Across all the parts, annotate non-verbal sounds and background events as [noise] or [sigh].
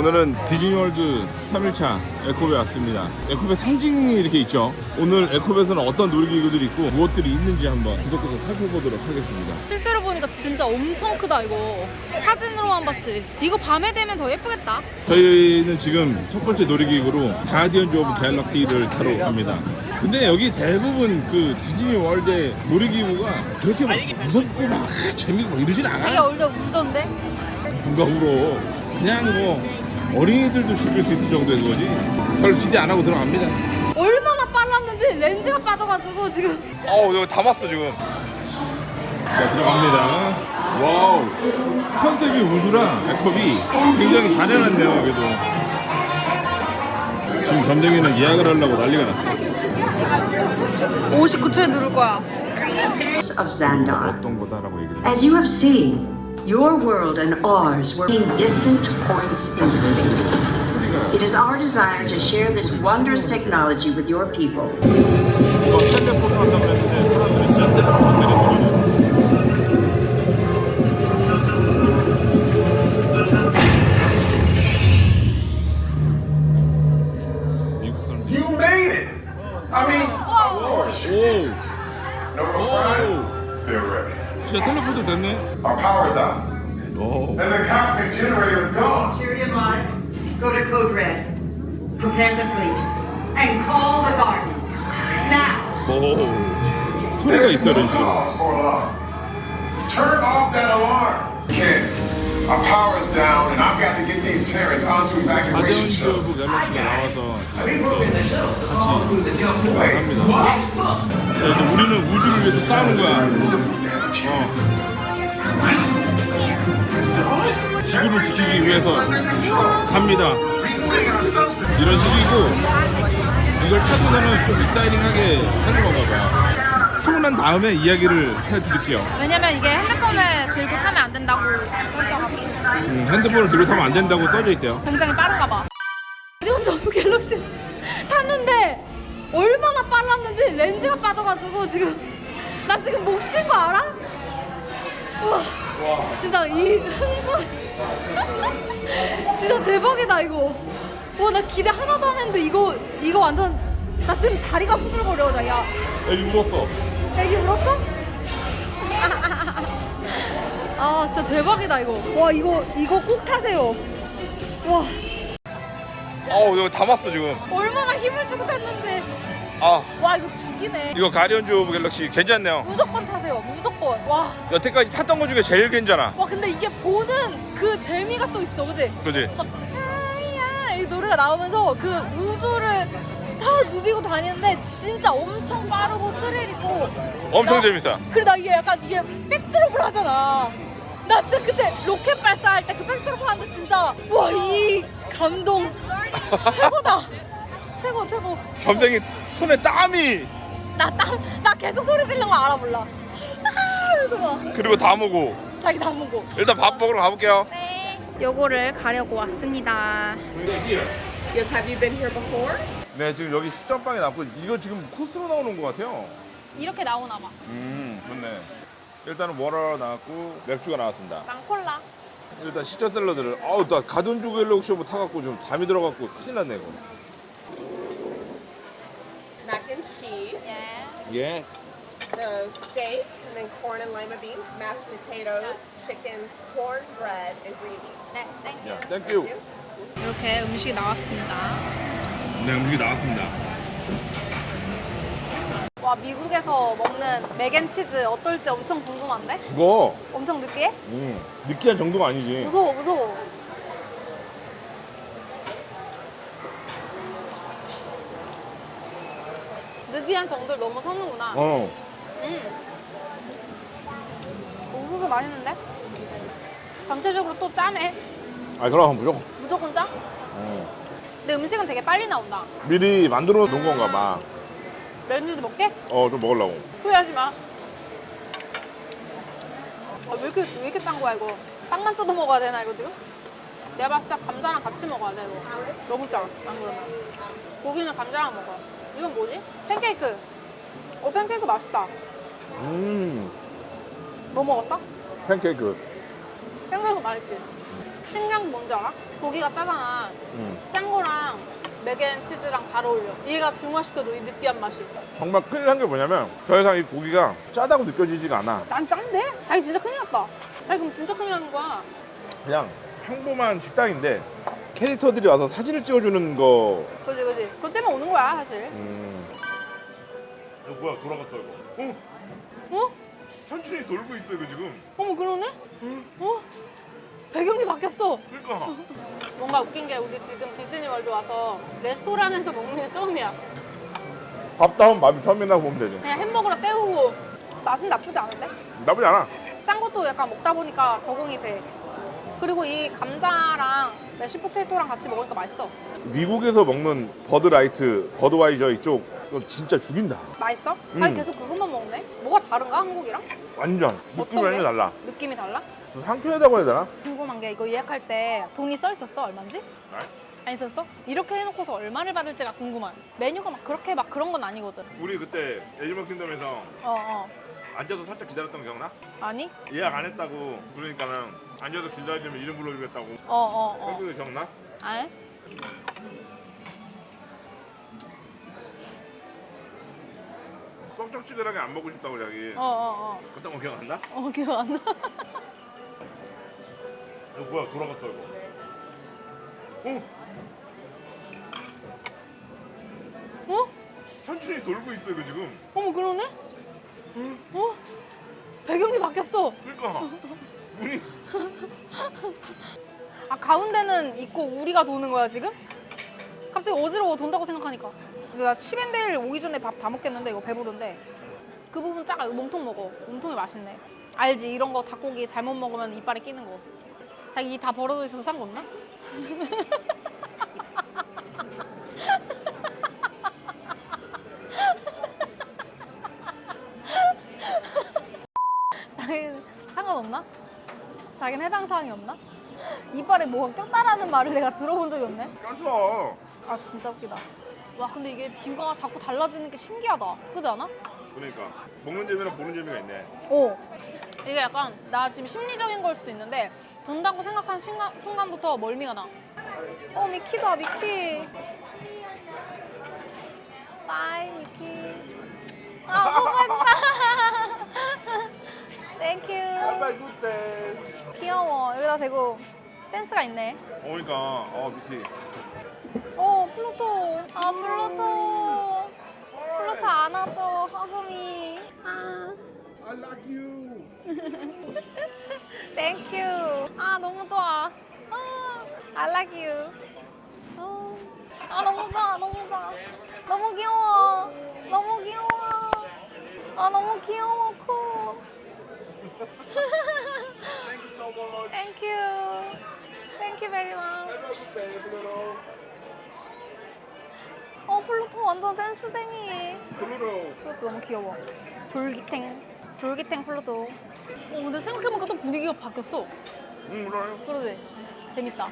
오늘은 디즈니월드 3일차 에코베 왔습니다. 에코베 상징이 이렇게 있죠. 오늘 에코베에서는 어떤 놀이기구들이 있고 무엇들이 있는지 한번 구독해서 살펴보도록 하겠습니다. 실제로 보니까 진짜 엄청 크다 이거 사진으로만 봤지 이거 밤에 되면 더 예쁘겠다 저희는 지금 첫 번째 놀이기구로 가디언즈 오브 갤럭시를 타러 갑니다. 근데 여기 대부분 그 디즈니 월드의 놀이기구가 그렇게 막 무섭고 막 재밌고 막 이러진 않아. 얼려 무던데 누가 울어. 그냥 뭐 어린이들도 즐길 수 있을 정도의 거지. 별 기대 안 하고 들어갑니다. 얼마나 빨랐는지 렌즈가 빠져가지고 지금. 어우 여기 담았어 지금. 자 들어갑니다. 와우. 컨셉이 우주랑 에컵이 굉장히 잘 해놨네요 여기도. 지금 점쟁이는 예약을 하려고 난리가 났어 59초에 누를 거야. Of Xandar. 어떤 거다라고 얘기를 As you have seen, your world and ours were in distant points in space. It is our desire to share this wondrous technology with your people. 이거 텔레포트 한다고 그랬는데 사람들이 진짜 텔레포트 미국 사람들이 You made it. I mean, oh shit. 오 No more crying. They're ready. 진짜 텔레포트 됐네 Our power's out, 오 and the cosmic generator is gone. Security alarm. Go to Code Red. Prepare the fleet. And call the Guardians. Now. 오. 스토리가 There's 있어 no 이런 식으로 cause for alarm. Turn off that alarm. Ken, our power's down, and I've got to get these Terrans onto evacuation 가디언즈 shuttles. 오브 갤럭시가 나와서 Wait, 합니다. what? 자 이제 우리는 우주를 위해서 싸우는 거야 This doesn't 지구를 지키기 위해서 갑니다. 이런 식이고 이걸 타고서는 좀 익사이팅하게 하는 건가 봐 타고 난 다음에 이야기를 해드릴게요. 왜냐면 이게 핸드폰을 들고 타면 안 된다고 써있어가지고. 음, 핸드폰을 들고 타면 안 된다고 써져 있대요. 굉장히 빠른가 봐. 가디언 오브 갤럭시 탔는데 얼마나 빨랐는지 렌즈가 빠져가지고 지금 나 지금 못쉰거 알아? 우와 진짜 이 흥분. [laughs] 진짜 대박이다 이거. 와 나 기대 하나도 안 했는데 이거 이거 완전 나 지금 다리가 후들거려 나야. 여기 울었어. 애기 울었어? [laughs] 아 진짜 대박이다 이거. 와 이거 이거 꼭 타세요. 와. 어우 여기 담았어 지금. 얼마나 힘을 주고 탔는지 아. 와 이거 죽이네. 이거 가디언즈 오브 갤럭시 괜찮네요. 무조건 타세요 무조건. 와. 여태까지 탔던 것 중에 제일 괜찮아. 와 근데 이게 보는 그 재미가 또 있어 그지? 그지? 막 하이야 이 노래가 나오면서 그 우주를 다 누비고 다니는데 진짜 엄청 빠르고 스릴 있고. 엄청 나- 재밌어. 그래 나 이게 약간 이게 백드롭을 하잖아. 나 진짜 그때 로켓 발사할 때 그 백드롭 하는데 진짜 와 이 감동. 최고다. 최고 최고. 점쟁이 손에 땀이. 나, 나, 나 계속 소리 지르는 거 알아 몰라. 아 이러면서 막. 그리고 다 먹고. 자기 다 먹고. 일단 밥 먹으러 가볼게요. 요거를 가려고 왔습니다. Yes, have you been here before? 네 지금 여기 식전빵이 나왔고 이거 지금 코스로 나오는 것 같아요. 이렇게 나오나 봐. 음 좋네. 일단은 워러 나왔고 맥주가 나왔습니다. 랑콜라. 일단 시저 샐러드를 아우 나 가든 주 갤럭시 뭐 타갖고 좀 담이 들어갖고 큰일 났네 이거 예 the steak, and then corn and lima beans, mashed potatoes, chicken, cornbread, and green beans. 네 땡큐 야, 땡큐 이렇게 음식이 나왔습니다 네 음식이 나왔습니다 와 미국에서 먹는 맥앤치즈 어떨지 엄청 궁금한데? 죽어 엄청 느끼해? 음 느끼한 정도가 아니지 무서워 무서워 느끼한 정도를 너무 섰는구나 어 옥수수 맛있는데? 전체적으로 또 짜네 아 그럼 무조건 무조건 짜? 어. 근데 음식은 되게 빨리 나온다 미리 만들어 놓은 건가 봐어좀 렌즈도 먹게? 먹으려고 후회하지 마. 아, 왜 이렇게 왜 이렇게 짠 거야 이거? 땅만 뜯어 먹어야 되나 이거 지금? 내가 봤을 때 감자랑 같이 먹어야 돼 이거. 너무 짜. 안 그러면. 고기는 감자랑 먹어. 이건 뭐지? 팬케이크. 어 팬케이크 맛있다. 음 뭐 먹었어? 팬케이크 팬케이크 맛있지. 게 뭔지 알아? 고기가 짜잖아. 음. 짠 거랑 맥앤 치즈랑 잘 어울려. 얘가 중화시켜줘, 이 느끼한 맛이. 정말 큰일 난 게 뭐냐면 더 이상 이 고기가 짜다고 느껴지지가 않아. 난 짠데? 자기 진짜 큰일 났다. 자기 그럼 진짜 큰일 나는 거야. 그냥 평범한 식당인데 캐릭터들이 와서 사진을 찍어주는 거. 그지, 그지. 그것 때문에 오는 거야, 사실. 음. 이거 뭐야 돌아갔어 이거. 어? 어? 천천히 돌고 있어 이거 지금. 어머, 그러네? 어? 배경이 바뀌었어. 그러니까. [laughs] 뭔가 웃긴 게 우리 지금 디즈니 월드 와서 레스토랑에서 먹는 게 처음이야. 밥 다운 밥이 처음이라고 보면 되지. 그냥 햄버거로 때우고 맛은 나쁘지 않은데? 나쁘지 않아. 짠 것도 약간 먹다 보니까 적응이 돼. 그리고 이 감자랑 메시포테이토랑 같이 먹으니까 맛있어. 미국에서 먹는 버드라이트, 버드와이저 이쪽 이거 진짜 죽인다. 맛있어? 자기 음. 계속 그것만 먹네? 뭐가 다른가 한국이랑? 완전 느낌이 어떤 게? 완전 달라. 느낌이 달라? 좀 상쾌하다고 해야 되나? 궁금한 게 이거 예약할 때 돈이 써 있었어 얼마인지? 네? 안 있었어? 이렇게 해놓고서 얼마를 받을지가 궁금한. 메뉴가 막 그렇게 막 그런 건 아니거든. 우리 그때 애니멀 킹덤에서 어 어. 앉아서 살짝 기다렸던 거 기억나? 아니? 예약 안 했다고 그러니까는 앉아서 기다리면 이름 불러주겠다고. 어 어 어. 그거 기억나? 아? 뻑적지근하게 안 먹고 싶다고 자기. 어 어 어. 그딴 거 기억 안 나? 어 기억 안 나. 이거 뭐야 돌아갔어 이거. 어? 어? 천천히 돌고 있어 이거 지금. 어머 그러네? 어? 배경이 바뀌었어. 그러니까. 문이 아 가운데는 있고 우리가 도는 거야 지금? 갑자기 어지러워 돈다고 생각하니까. 근데 나 치벤데일 오기 전에 밥 다 먹겠는데 이거 배부른데. 그 부분 작아. 이거 몸통 먹어. 몸통이 맛있네. 알지? 이런 거 닭고기 잘못 먹으면 이빨에 끼는 거. 자기 이 다 벌어져 있어서 상관없나? [laughs] 자기는 상관없나? 자기는 해당 사항이 없나? 이빨에 뭐가 꼈다라는 말을 내가 들어본 적이 없네. 꼈어. 아 진짜 웃기다. 와 근데 이게 뷰가 자꾸 달라지는 게 신기하다. 그지 않아? 그러니까 먹는 재미랑 보는 재미가 있네. 오. 이게 약간 나 지금 심리적인 걸 수도 있는데 돈다고 생각한 순간, 순간부터 멀미가 나. 어 미키다 미키. 바이 미키. 아 너무 맛있다. 땡큐. Have a good day. 귀여워. 여기다 대고 센스가 있네. 어, 그러니까 어 미키. 어 플루토. 아 플루토. 플루토 안아줘 하금이. 아. I like you. [laughs] 땡큐. 아 너무 좋아. 아, I like you. 어. 아 너무 좋아, 너무 좋아. 너무 귀여워. 너무 귀여워. 아 너무 귀여워 코. Thank you so much. 땡큐. 땡큐 베리 마치. Have a good day, 플루로. 어 플루토 완전 센스쟁이. 플루로. 플루토 너무 귀여워. 졸기탱. 졸기탱 플루토. 어 근데 생각해보니까 또 분위기가 바뀌었어. 응, 그래. 그러지? 재밌다.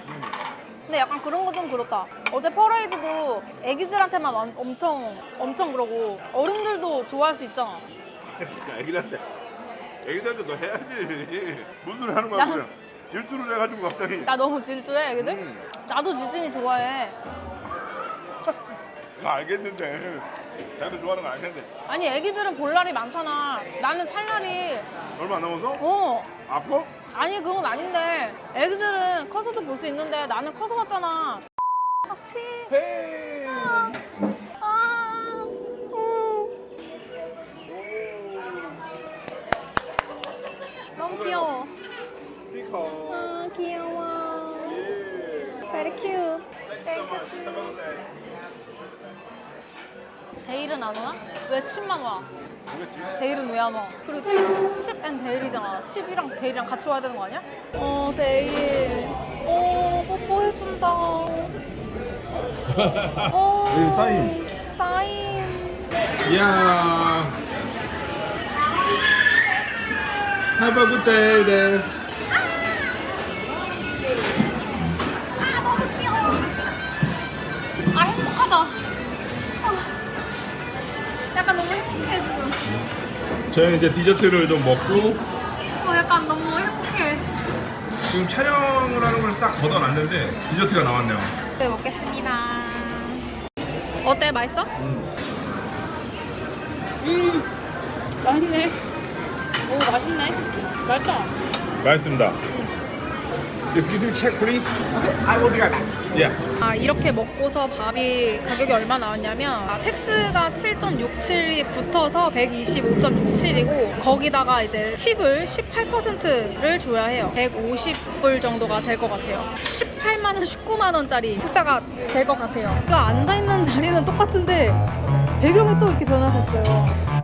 근데 약간 그런 거 좀 그렇다. 어제 퍼레이드도 애기들한테만 엄- 엄청 엄청 그러고 어른들도 좋아할 수 있잖아. [laughs] 진짜 애기들한테 애기들한테 너 해야지. [laughs] 뭔 소리 하는 거야 나- 그냥. 질투를 해가지고 갑자기. 나 너무 질투해 애기들? 음. 나도 디즈니 좋아해. 나 [laughs] 알겠는데. 자기도 좋아하는 거 알겠는데. 아니 애기들은 볼 날이 많잖아. 나는 살 날이 얼마 안 남아서? 어 아파? 아니 그건 아닌데 애기들은 커서도 볼 수 있는데 나는 커서 봤잖아. 같이. 헤이. 피커. 아 귀여워. 예. Very cute. 데일은 안 와? 왜 칩만 와? 뭐겠지? 데일은 왜 안 와? 그리고 칩, 칩앤 데일이잖아. 칩이랑 데일이랑 같이 와야 되는 거 아니야? 어, 데일. 어, 뽀뽀해준다. 어, 데일 사인. 사인. 이야. Have a good day, then. 하다. 아, 약간 너무 행복해, 지금. 저희는 이제 디저트를 좀 먹고 어, 약간 너무 행복해. 지금 촬영을 하는 걸 싹 걷어놨는데 디저트가 나왔네요. 네, 먹겠습니다. 어때? 맛있어? 음, 맛있네. 오, 맛있네. 맛있다. 맛있습니다. Excuse me, check please. I will be right back. Yeah. 아, 이렇게 먹고서 밥이 가격이 얼마 나왔냐면 아, 텍스가 7.67이 붙어서 125.67이고 거기다가 이제 팁을 18%를 줘야 해요. 150불 정도가 될 것 같아요. 18만 원, 19만 원짜리 식사가 될 것 같아요. 그 앉아 있는 자리는 똑같은데 배경이 또 이렇게 변화됐어요.